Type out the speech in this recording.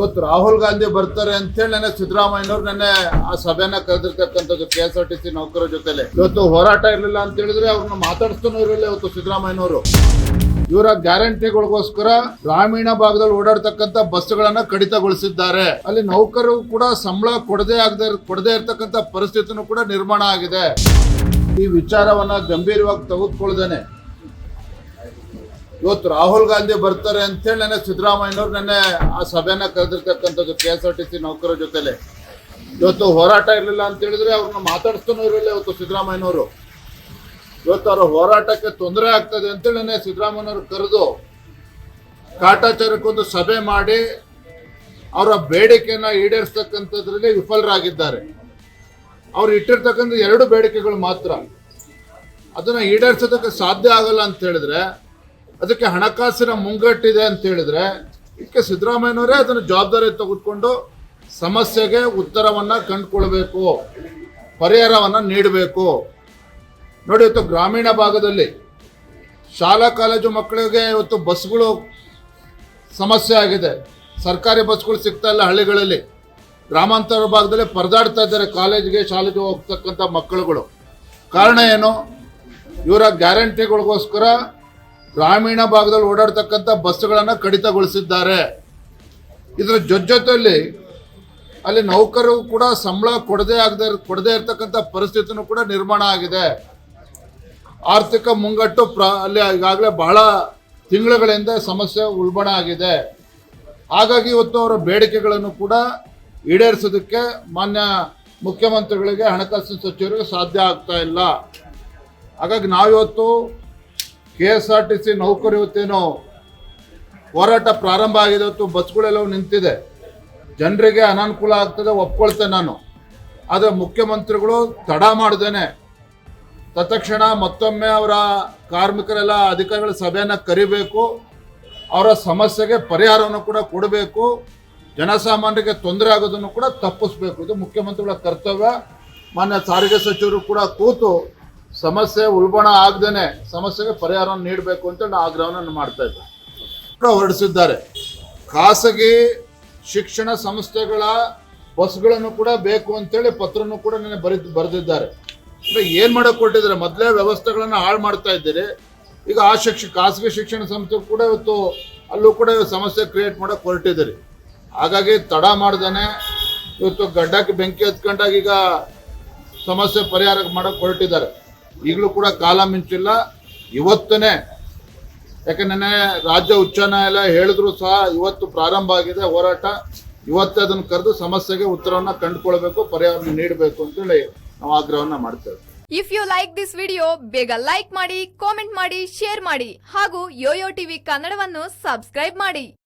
ಇವತ್ತು ರಾಹುಲ್ ಗಾಂಧಿ ಬರ್ತಾರೆ ಅಂತೇಳಿ ನೆನ್ನೆ ಸಿದ್ದರಾಮಯ್ಯನವ್ರು ನೆನ್ನೆ ಆ ಸಭೆನ ಕರೆದಿರ್ತಕ್ಕಂಥದ್ದು K S R T C ನೌಕರರ ಜೊತೆಲೆ. ಇವತ್ತು ಹೋರಾಟ ಇರಲಿಲ್ಲ ಅಂತ ಹೇಳಿದ್ರೆ ಅವ್ರನ್ನ ಮಾತಾಡಿಸ್ತಾನೋ ಇರಲಿಲ್ಲ ಇವತ್ತು ಸಿದ್ದರಾಮಯ್ಯನವರು. ಇವರ ಗ್ಯಾರಂಟಿಗಳಿಗೋಸ್ಕರ ಗ್ರಾಮೀಣ ಭಾಗದಲ್ಲಿ ಓಡಾಡ್ತಕ್ಕಂಥ ಬಸ್ಗಳನ್ನ ಕಡಿತಗೊಳಿಸಿದ್ದಾರೆ. ಅಲ್ಲಿ ನೌಕರರು ಕೂಡ ಸಂಬಳ ಕೊಡದೇ ಆಗದೆ ಕೊಡದೇ ಇರತಕ್ಕಂಥ ಪರಿಸ್ಥಿತಿನೂ ಕೂಡ ನಿರ್ಮಾಣ ಆಗಿದೆ. ಈ ವಿಚಾರವನ್ನ ಗಂಭೀರವಾಗಿ ತೆಗೆದುಕೊಳ್ಳದೇನೆ. ಇವತ್ತು ರಾಹುಲ್ ಗಾಂಧಿ ಬರ್ತಾರೆ ಅಂತೇಳಿ ನನ್ನ ಸಿದ್ದರಾಮಯ್ಯನವ್ರು ನೆನ್ನೆ ಆ ಸಭೆನ ಕರೆದಿರ್ತಕ್ಕಂಥದ್ದು K S R T C ನೌಕರರ ಜೊತೆಲೆ. ಇವತ್ತು ಹೋರಾಟ ಇರಲಿಲ್ಲ ಅಂತ ಹೇಳಿದ್ರೆ ಅವ್ರನ್ನ ಮಾತಾಡಿಸ್ತಾನೂ ಇರಲಿಲ್ಲ ಇವತ್ತು ಸಿದ್ದರಾಮಯ್ಯನವರು. ಇವತ್ತು ಅವರ ಹೋರಾಟಕ್ಕೆ ತೊಂದರೆ ಆಗ್ತದೆ ಅಂತೇಳಿ ನೆನ್ನೆ ಸಿದ್ದರಾಮಯ್ಯನವರು ಕರೆದು ಕಾಟಾಚಾರಕ್ಕೊಂದು ಸಭೆ ಮಾಡಿ ಅವರ ಬೇಡಿಕೆಯನ್ನು ಈಡೇರಿಸ್ತಕ್ಕಂಥದ್ರಲ್ಲಿ ವಿಫಲರಾಗಿದ್ದಾರೆ. ಅವ್ರು ಇಟ್ಟಿರ್ತಕ್ಕಂಥ ಎರಡು ಬೇಡಿಕೆಗಳು ಮಾತ್ರ. ಅದನ್ನ ಈಡೇರಿಸೋದಕ್ಕೆ ಸಾಧ್ಯ ಆಗಲ್ಲ ಅಂತ ಹೇಳಿದ್ರೆ ಅದಕ್ಕೆ ಹಣಕಾಸಿನ ಮುಂಗಟ್ಟಿದೆ ಅಂತ ಹೇಳಿದ್ರೆ, ಇದಕ್ಕೆ ಸಿದ್ದರಾಮಯ್ಯನವರೇ ಅದನ್ನು ಜವಾಬ್ದಾರಿ ತೆಗೆದುಕೊಂಡು ಸಮಸ್ಯೆಗೆ ಉತ್ತರವನ್ನು ಕಂಡುಕೊಳ್ಬೇಕು, ಪರಿಹಾರವನ್ನ ನೀಡಬೇಕು. ನೋಡಿ, ಇವತ್ತು ಗ್ರಾಮೀಣ ಭಾಗದಲ್ಲಿ ಶಾಲಾ ಕಾಲೇಜು ಮಕ್ಕಳಿಗೆ ಇವತ್ತು ಬಸ್ಗಳು ಸಮಸ್ಯೆ ಆಗಿದೆ. ಸರ್ಕಾರಿ ಬಸ್ಗಳು ಸಿಗ್ತಾ ಇಲ್ಲ ಹಳ್ಳಿಗಳಲ್ಲಿ. ಗ್ರಾಮಾಂತರ ಭಾಗದಲ್ಲಿ ಪರದಾಡ್ತಾ ಇದ್ದಾರೆ ಕಾಲೇಜಿಗೆ, ಶಾಲೆಗೆ ಹೋಗ್ತಕ್ಕಂಥ ಮಕ್ಕಳುಗಳು. ಕಾರಣ ಏನು? ಇವರ ಗ್ಯಾರಂಟಿಗಳಿಗೋಸ್ಕರ ಗ್ರಾಮೀಣ ಭಾಗದಲ್ಲಿ ಓಡಾಡ್ತಕ್ಕಂಥ ಬಸ್ಸುಗಳನ್ನು ಕಡಿತಗೊಳಿಸಿದ್ದಾರೆ. ಇದರ ಜೊತೆಯಲ್ಲಿ ಅಲ್ಲಿ ನೌಕರರು ಕೂಡ ಸಂಬಳ ಕೊಡದೇ ಆಗದೆ ಕೊಡದೇ ಇರತಕ್ಕಂಥ ಪರಿಸ್ಥಿತಿನೂ ಕೂಡ ನಿರ್ಮಾಣ ಆಗಿದೆ. ಆರ್ಥಿಕ ಮುಂಗಟ್ಟು ಪ್ರ, ಅಲ್ಲಿ ಈಗಾಗಲೇ ಬಹಳ ತಿಂಗಳುಗಳಿಂದ ಸಮಸ್ಯೆ ಉಲ್ಬಣ ಆಗಿದೆ. ಹಾಗಾಗಿ ಇವತ್ತು ಅವರ ಬೇಡಿಕೆಗಳನ್ನು ಕೂಡ ಈಡೇರಿಸೋದಕ್ಕೆ ಮಾನ್ಯ ಮುಖ್ಯಮಂತ್ರಿಗಳಿಗೆ ಹಣಕಾಸಿನ ಸಚಿವರಿಗೆ ಸಾಧ್ಯ ಆಗ್ತಾ ಇಲ್ಲ. ಹಾಗಾಗಿ ನಾವಿವತ್ತು K S R T C ನೌಕರಿ ಹೊತ್ತೇನೋ ಹೋರಾಟ ಪ್ರಾರಂಭ ಆಗಿದೆ ಹೊತ್ತು ಬಸ್ಗಳೆಲ್ಲವೂ ನಿಂತಿದೆ. ಜನರಿಗೆ ಅನಾನುಕೂಲ ಆಗ್ತದೆ, ಒಪ್ಕೊಳ್ತೇನೆ ನಾನು. ಆದರೆ ಮುಖ್ಯಮಂತ್ರಿಗಳು ತಡ ಮಾಡ್ದೇನೆ ತತ್ಕ್ಷಣ ಮತ್ತೊಮ್ಮೆ ಅವರ ಕಾರ್ಮಿಕರೆಲ್ಲ ಅಧಿಕಾರಿಗಳ ಸಭೆಯನ್ನು ಕರಿಬೇಕು. ಅವರ ಸಮಸ್ಯೆಗೆ ಪರಿಹಾರವನ್ನು ಕೂಡ ಕೊಡಬೇಕು. ಜನಸಾಮಾನ್ಯರಿಗೆ ತೊಂದರೆ ಆಗೋದನ್ನು ಕೂಡ ತಪ್ಪಿಸ್ಬೇಕು. ಇದು ಮುಖ್ಯಮಂತ್ರಿಗಳ ಕರ್ತವ್ಯ. ಮಾನ್ಯ ಸಾರಿಗೆ ಸಚಿವರು ಕೂಡ ಕೂತು ಸಮಸ್ಯೆ ಉಲ್ಬಣ ಆಗ್ದೇನೆ ಸಮಸ್ಯೆಗೆ ಪರಿಹಾರವನ್ನು ನೀಡಬೇಕು ಅಂತ ನಾನು ಆಗ್ರಹವನ್ನು ಮಾಡ್ತಾ ಇದ್ದೆ. ಹೊರಡಿಸಿದ್ದಾರೆ. ಖಾಸಗಿ ಶಿಕ್ಷಣ ಸಂಸ್ಥೆಗಳ ಬಸ್ಗಳನ್ನು ಕೂಡ ಬೇಕು ಅಂತೇಳಿ ಪತ್ರನೂ ಕೂಡ ನನಗೆ ಬರೆದು, ಬರೆದಿದ್ದಾರೆ. ಅಂದ್ರೆ ಏನು ಮಾಡೋಕೆ ಕೊಟ್ಟಿದ್ದಾರೆ? ಮೊದಲೇ ವ್ಯವಸ್ಥೆಗಳನ್ನು ಹಾಳು ಮಾಡ್ತಾ ಇದ್ದೀರಿ. ಈಗ ಆ ಶಿಕ್ಷ, ಖಾಸಗಿ ಶಿಕ್ಷಣ ಸಂಸ್ಥೆ ಕೂಡ ಇವತ್ತು ಅಲ್ಲೂ ಕೂಡ ಸಮಸ್ಯೆ ಕ್ರಿಯೇಟ್ ಮಾಡಕ್ ಹೊರಟಿದ್ದೀರಿ. ಹಾಗಾಗಿ ತಡ ಮಾಡ್ದೇನೆ ಇವತ್ತು ಗಡ್ಡಕ್ಕೆ ಬೆಂಕಿ ಹತ್ಕೊಂಡಾಗ ಈಗ ಸಮಸ್ಯೆ ಪರಿಹಾರ ಮಾಡೋಕೆ ಹೊರಟಿದ್ದಾರೆ. ಈಗಲೂ ಕೂಡ ಕಾಲ ಮಿಂಚಿಲ್ಲ. ಇವತ್ತನೇ ಯಾಕಂದ್ರೆ ರಾಜ್ಯ ಉಚ್ಚ ನ್ಯಾಯಾಲಯ ಹೇಳಿದ್ರು ಸಹ ಇವತ್ತು ಪ್ರಾರಂಭ ಆಗಿದೆ ಹೋರಾಟ. ಇವತ್ತೇ ಅದನ್ನು ಕರೆದು ಸಮಸ್ಯೆಗೆ ಉತ್ತರವನ್ನ ಕಂಡುಕೊಳ್ಬೇಕು ಪರಿಹಾರ ನೀಡಬೇಕು ಅಂತೇಳಿ ನಾವು ಆಗ್ರಹವನ್ನ ಮಾಡ್ತೇವೆ. If you like this video ಬೇಗ ಲೈಕ್ ಮಾಡಿ ಕಾಮೆಂಟ್ ಮಾಡಿ ಶೇರ್ ಮಾಡಿ ಹಾಗೂ ಯೋಯೋ ಟಿವಿ ಕನ್ನಡವನ್ನು ಸಬ್ಸ್ಕ್ರೈಬ್ ಮಾಡಿ.